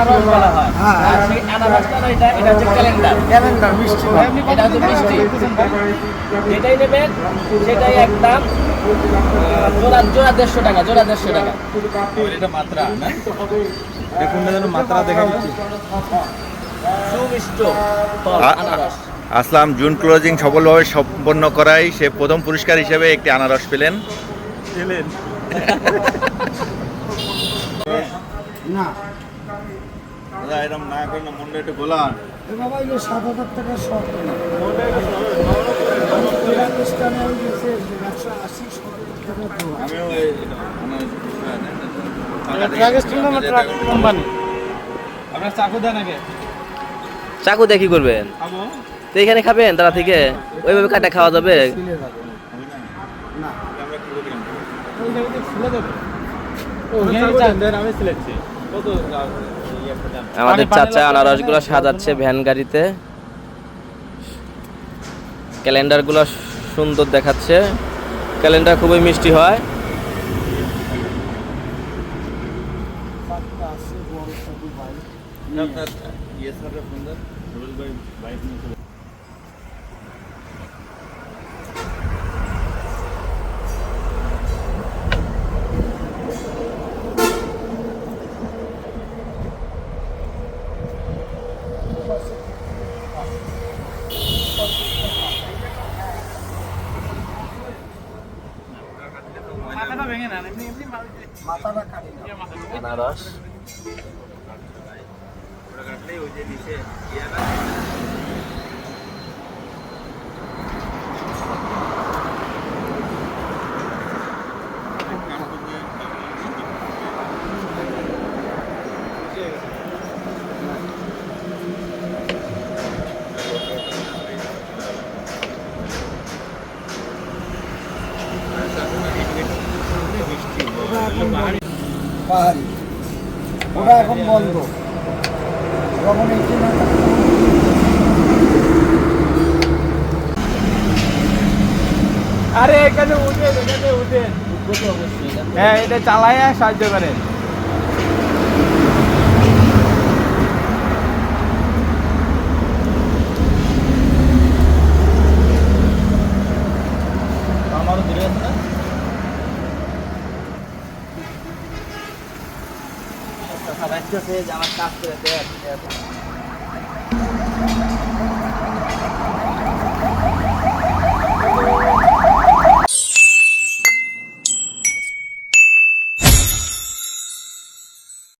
আনারস বলা হয়। হ্যাঁ। আর সেই আনারসটা না এটা এটা হচ্ছে ক্যালেন্ডার। ক্যালেন্ডার মিষ্টি এটা হচ্ছে মিষ্টি। যেটাই নেবেন সেটাই একদম জোড়া জোড়া দেড়শো টাকা জোড়া দেড়শো টাকা। এটা মাত্রা না? দেখুন না যেন মাত্রা দেখা দিচ্ছি সুমিষ্ট আনারস। আসলাম জুন ক্লোজিং সফলভাবে সম্পন্ন করায় সে প্রথম পুরস্কার হিসেবে একটি আনারস পেলেন। এলেন না। দাদা এরকম না করেন না মনটা একটু গোলান। বাবা এই সাত হাজার টাকার শখ। মানে ট্রাক স্টিল না ট্রাক কোম্পানি আপনার চাকু কি করবেন? তো এখানে খাবেন তারা থেকে? ওইভাবে কাটা খাওয়া যাবে? আমি সিলেছি কত আমাদের পানি- পানি চাচা আনারসগুলো আনারসগুলো সাজাচ্ছে ভ্যান গাড়িতে। ক্যালেন্ডারগুলো সুন্দর দেখাচ্ছে। ক্যালেন্ডার খুবই মিষ্টি হয়। ইয়ে ফোন দেন। রুবেল ভাই বাইক নিয়ে আনারস ওটা কাটলেই ওই যে নিচে ইয়ে না পাহাড়ি। ওটা এখন বন্ধ। যখন আরে, এখানে উঠেন এখানে উঠেন। হ্যাঁ এটা চালায় সাহায্য করেন আমারও দূরে আছে না? আমার কাজ করে দেয়